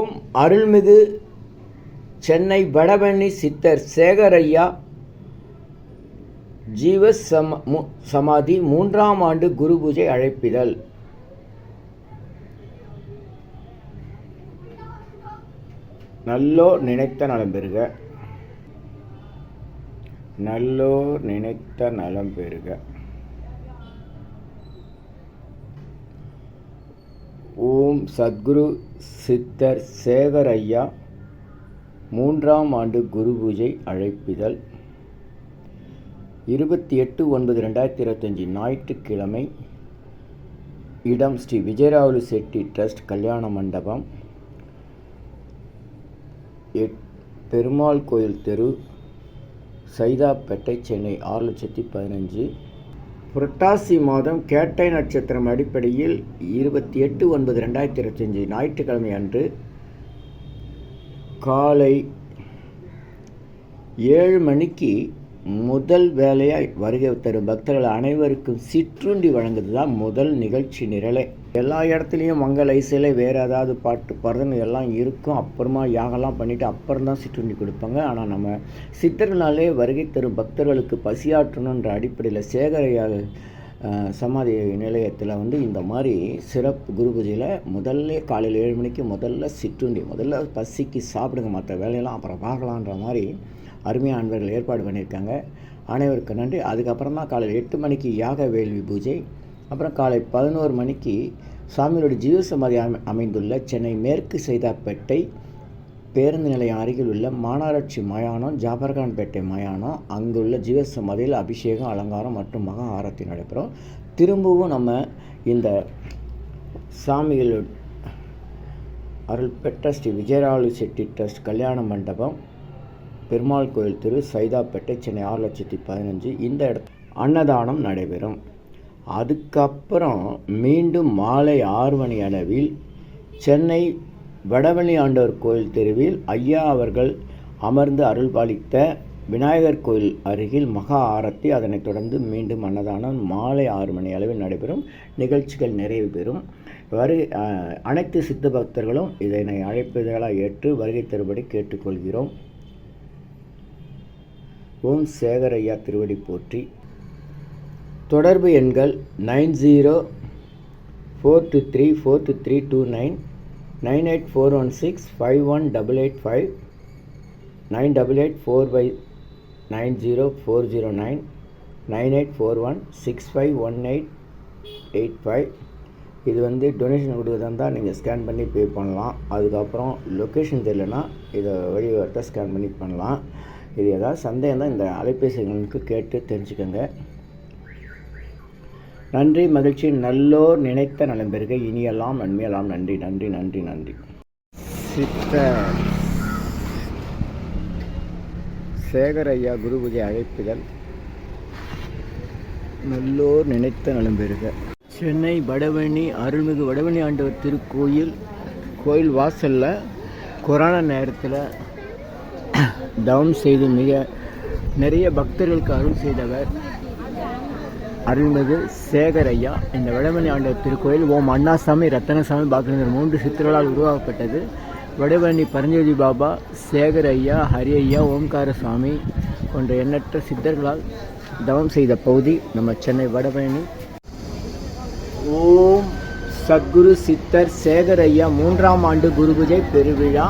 ஓம் அருள்மிகு சென்னை வடபழனி சித்தர் சேகரையா ஜீவ சம மு- சமாதி மூன்றாம் ஆண்டு குரு பூஜை அழைப்பிதழ். நல்லோர் நினைத்த நலம் பெறுக. நல்லோர் நினைத்த நலம் பெறுக. ஓம் சத்குரு சித்தர் சேகர் ஐயா மூன்றாம் ஆண்டு குரு பூஜை அழைப்பிதழ். இருபத்தி எட்டு ஒன்பது ரெண்டாயிரத்தி இருபத்தஞ்சி ஞாயிற்றுக்கிழமை இடம் ஸ்ரீ விஜயராவலு செட்டி ட்ரஸ்ட் கல்யாண மண்டபம். எட் பெருமாள் கோயில் தெரு சைதாப்பேட்டை சென்னை ஆறு லட்சத்தி பதினஞ்சு. புரட்டாசி மாதம் கேட்டை நட்சத்திரம் அடிப்படையில் இருபத்தி எட்டு ஒன்பது ரெண்டாயிரத்தி இருபத்தஞ்சி ஞாயிற்றுக்கிழமை அன்று காலை ஏழு மணிக்கு முதல் வேலையாய் வருகை தரும் பக்தர்கள் அனைவருக்கும் சிற்றுண்டி வழங்குவது தான் முதல் நிகழ்ச்சி நிரலை. எல்லா இடத்துலையும் மங்கள ஐசையில் வேறு ஏதாவது பாட்டு பரதன் எல்லாம் இருக்கும். அப்புறமா யாகலாம் பண்ணிவிட்டு அப்புறம் தான் சிற்றுண்டி கொடுப்பாங்க. ஆனால் நம்ம சித்தர்களாலே வருகை தரும் பக்தர்களுக்கு பசியாற்றணுன்ற அடிப்படையில் சேகரையா சமாதி நிலையத்தில் வந்து இந்த மாதிரி சிறப்பு குரு பூஜையில் முதல்ல காலையில் ஏழு மணிக்கு முதல்ல சிற்றுண்டி முதல்ல பசிக்கு சாப்பிடுங்க மற்ற வேலையெல்லாம் அப்புறம் பார்க்கலான்ற மாதிரி அருமையான அன்பர்கள் ஏற்பாடு பண்ணியிருக்காங்க. அனைவருக்கும் நன்றி. அதுக்கப்புறம் தான் காலையில் எட்டு மணிக்கு யாக வேள்வி பூஜை. அப்புறம் காலை பதினோரு மணிக்கு சுவாமியோட ஜீவசமாதி அமை அமைந்துள்ள சென்னை மேற்கு சைதாப்பேட்டை பேருந்து நிலையம் அருகில் உள்ள மாநகராட்சி மயானம் ஜாபர்கான்பேட்டை மயானம் அங்குள்ள ஜீவசமாதியில் அபிஷேகம் அலங்காரம் மற்றும் மகா ஆரத்தி நடைபெறும். திரும்பவும் நம்ம இந்த சாமிகள் அருள் பெற்ற ஸ்ரீ விஜயராளு செட்டி ட்ரஸ்ட் கல்யாண மண்டபம் பெருமாள் கோயில் திரு சைதாப்பேட்டை சென்னை ஆறு லட்சத்தி பதினஞ்சு. இந்த இடத்து அன்னதானம் நடைபெறும். அதுக்கப்புறம் மீண்டும் மாலை ஆறு மணி அளவில் சென்னை வடவழி ஆண்டவர் கோயில் தெருவில் ஐயா அவர்கள் அமர்ந்து அருள்பாலித்த விநாயகர் கோயில் அருகில் மகா ஆரத்தி அதனைத் தொடர்ந்து மீண்டும் அன்னதானம் மாலை ஆறு மணி அளவில் நடைபெறும். நிகழ்ச்சிகள் நிறைவு பெறும். வரு அனைத்து சித்த பக்தர்களும் இதனை அழைப்புதலாக ஏற்று வருகை தருபடி கேட்டுக்கொள்கிறோம். ஓம் சேகரையா திருவடி போற்றி. தொடர்பு எண்கள் nine zero four two three four two three two nine nine eight four one six five one double eight five nine double eight four five nine zero four zero nine nine eight four one six five one eight eight five. இது வந்து donation கொடுக்குறதா இருந்தால் நீங்கள் scan பண்ணி பே பண்ணலாம். அதுக்கப்புறம் location தெரியலனா இதை வழிவரத்தை ஸ்கேன் பண்ணி பண்ணலாம். இது ஏதாவது சந்தேகம் தான் இந்த அலைபேசிகளுக்கு கேட்டு தெரிஞ்சுக்கோங்க. நன்றி மகிழ்ச்சி நல்லோர் நினைத்த நலம் பெருக இனியெல்லாம் நன்மையெல்லாம். நன்றி நன்றி நன்றி நன்றி. சித்த சேகர் ஐயா அழைப்புகள் நல்லோர் நினைத்த நலம் பெருக சென்னை வடவணி அருள்மிகு வடவணி ஆண்டவர் திருக்கோயில் கோயில் வாசலில் கொரோனா நேரத்தில் டவுன் செய்து மிக நிறைய பக்தர்களுக்கு அருள் செய்தவர் அருள்மிகு சேகர் ஐயா இந்த வடமணி ஆண்டவர் திருக்கோயில் ஓம் அண்ணாசாமி ரத்தனசாமி பாக்கியந்தர் மூன்று சித்தர்களால் உருவாக்கப்பட்டது. வடபழனி பரஞ்சோதி பாபா சேகர் ஐயா ஹரி ஐயா ஓம்கார சுவாமி போன்ற எண்ணற்ற சித்தர்களால் தவம் செய்த பகுதி நம்ம சென்னை வடபழனி. ஓம் சத்குரு சித்தர் சேகர் ஐயா மூன்றாம் ஆண்டு குருபூஜை பெருவிழா.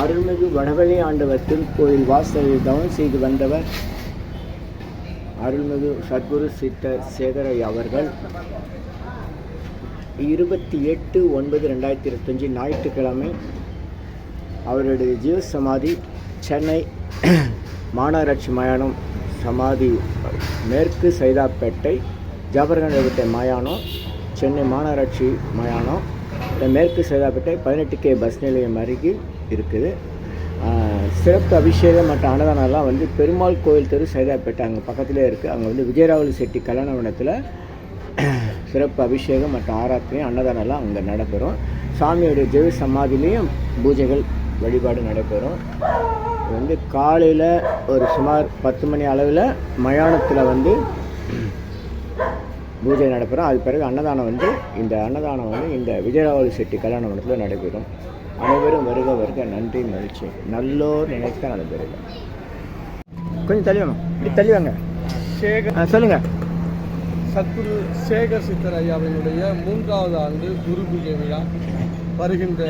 அருள்மிகு வடவழி ஆண்டவர் திருக்கோயில் வாசலில் தவம் செய்து வந்தவர் அருள்மிகு சத்குரு சித்தர் சேகரை அவர்கள் இருபத்தி எட்டு ஒன்பது ரெண்டாயிரத்தி இருபத்தஞ்சி ஞாயிற்றுக்கிழமை அவருடைய ஜீவ சமாதி சென்னை மாநகராட்சி மயானம் சமாதி மேற்கு சைதாப்பேட்டை ஜாபர்கண்டபேட்டை மயானம் சென்னை மாநகராட்சி மயானம் மேற்கு சைதாப்பேட்டை பதினெட்டு கே பஸ் நிலையம் அருகில் இருக்குது. சிறப்பு அபிஷேகம் மற்றும் அன்னதானம்லாம் வந்து பெருமாள் கோயில் தெரு சைதாப்பேட்டை அங்கே பக்கத்திலே இருக்குது அங்கே வந்து விஜயராவல் செட்டி கல்யாண சிறப்பு அபிஷேகம் மற்றும் ஆராத்தனையும் அன்னதானம்லாம் அங்கே நடைபெறும். சாமியோடைய ஜெய சமாதிலையும் பூஜைகள் வழிபாடு நடைபெறும். இது வந்து காலையில் ஒரு சுமார் பத்து மணி அளவில் மயானத்தில் வந்து பூஜை நடைபெறும். அது பிறகு அன்னதானம் வந்து இந்த அன்னதானம் வந்து இந்த விஜயராவல் செட்டி கல்யாண மண்டபத்தில் நடைபெறும். அனைவரும் வருக வருக நன்றி மகிழ்ச்சி. நல்லோர் நினைக்க நடைபெறுக கொஞ்சம் தள்ளி வாங்க. இப்படி தள்ளி வாங்க. சேகர் ஆ, சொல்லுங்க. சத்குரு சேகர் சித்தர் ஐயாவினுடைய மூன்றாவது ஆண்டு குரு பூஜை விழா வருகின்ற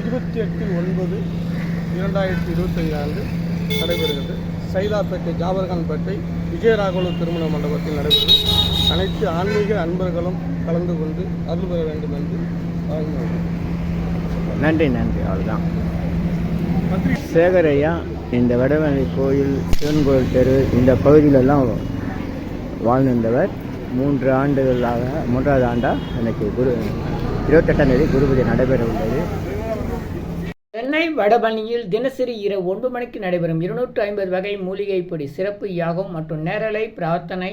இருபத்தி எட்டு ஒன்பது இரண்டாயிரத்தி இருபத்தைந்து ஆண்டு நடைபெறுகிறது. சைதாப்பேட்டை ஜாபர்கான்பேட்டை விஜயராகவலு திருமண மண்டபத்தில் நடைபெறும். அனைத்து ஆன்மீக அன்பர்களும் கலந்து கொண்டு அருள் பெற வேண்டும் என்று வாழ்ந்து நன்றி நன்றி அவ்வளோதான் சேகர் ஐயா இந்த வடவழி கோயில் சிவன் கோயில் தெரு இந்த பகுதியிலெல்லாம் வாழ்ந்திருந்தவர். மூன்று ஆண்டுகளாக மூன்றாவது ஆண்டாக எனக்கு குரு இருபத்தெட்டாம் தேதி குருபதி நடைபெற உள்ளது. சென்னை வடபழனியில் தினசரி இரவு ஒன்று மணிக்கு நடைபெறும் இருநூற்று ஐம்பது வகை மூலிகை பொடி சிறப்பு யாகம் மற்றும் நேரலை பிரார்த்தனை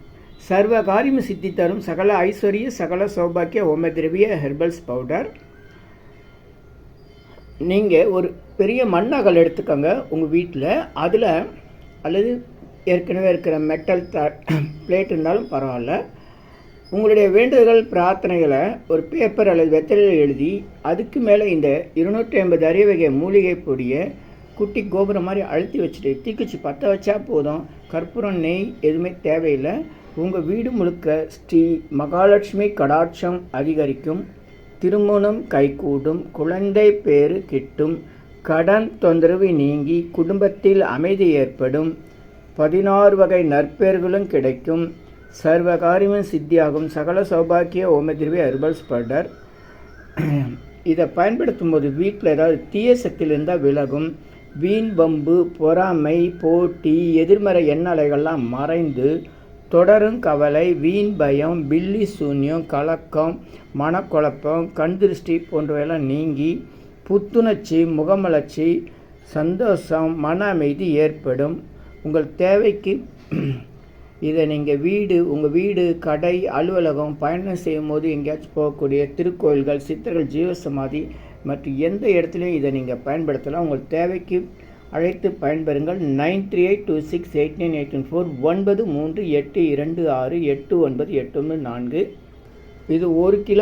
சர்வ காரியம் சித்தி தரும் சகல ஐஸ்வர்ய சகல சௌபாக்கிய ஓம ஹெர்பல்ஸ் பவுடர் நீங்கள் ஒரு பெரிய மண்ணகல் எடுத்துக்கோங்க உங்கள் வீட்டில் அதில் அல்லது ஏற்கனவே இருக்கிற மெட்டல் த பிளேட் இருந்தாலும் பரவாயில்ல. உங்களுடைய வேண்டுதல்கள் பிரார்த்தனைகளை ஒரு பேப்பர் அல்லது வெத்தலையில் எழுதி அதுக்கு மேலே இந்த இருநூற்றி ஐம்பது அரிய வகை மூலிகை பொடியை குட்டி கோபுரம் மாதிரி அழுத்தி வச்சுட்டு தீக்குச்சி பற்ற வச்சா போதும். கற்பூரம் நெய் எதுவுமே தேவையில்லை. உங்கள் வீடு முழுக்க ஸ்ரீ மகாலட்சுமி கடாட்சம் அதிகரிக்கும். திருமணம் கைகூடும். குழந்தை பேறு கிட்டும். கடன் தொந்தரவு நீங்கி குடும்பத்தில் அமைதி ஏற்படும். பதினாறு வகை நற்பெயர்களும் கிடைக்கும். சர்வ காரியமும் சித்தியாகும். சகல சௌபாக்கிய ஓமதிர்வி அர்பல்ஸ் பவுடர் இதை பயன்படுத்தும் போது வீட்டில் ஏதாவது தீய சக்தியில் இருந்தால் விலகும். வீண் வம்பு பொறாமை போட்டி எதிர்மறை எண்ணலைகள்லாம் மறைந்து தொடரும் கவலை வீண் பயம் பில்லி சூன்யம் கலக்கம் மனக்குழப்பம் கண் திருஷ்டி போன்றவையெல்லாம் நீங்கி புத்துணர்ச்சி முகமலர்ச்சி சந்தோஷம் மன அமைதி ஏற்படும். உங்கள் தேவைக்கு இதை நீங்கள் வீடு உங்கள் வீடு கடை அலுவலகம் பயணம் செய்யும் போது எங்கேயாச்சும் போகக்கூடிய திருக்கோயில்கள் சித்தர்கள் ஜீவசமாதி மற்றும் எந்த இடத்துலையும் இதை நீங்கள் பயன்படுத்தலாம். உங்கள் தேவைக்கு அழைத்து பயன்பெறுங்கள். Nine three eight two six eight nine eight one four ஒன்பது மூன்று எட்டு இரண்டு ஆறு எட்டு ஒன்பது எட்டு ஒன்று நான்கு. இது ஒரு கிலோ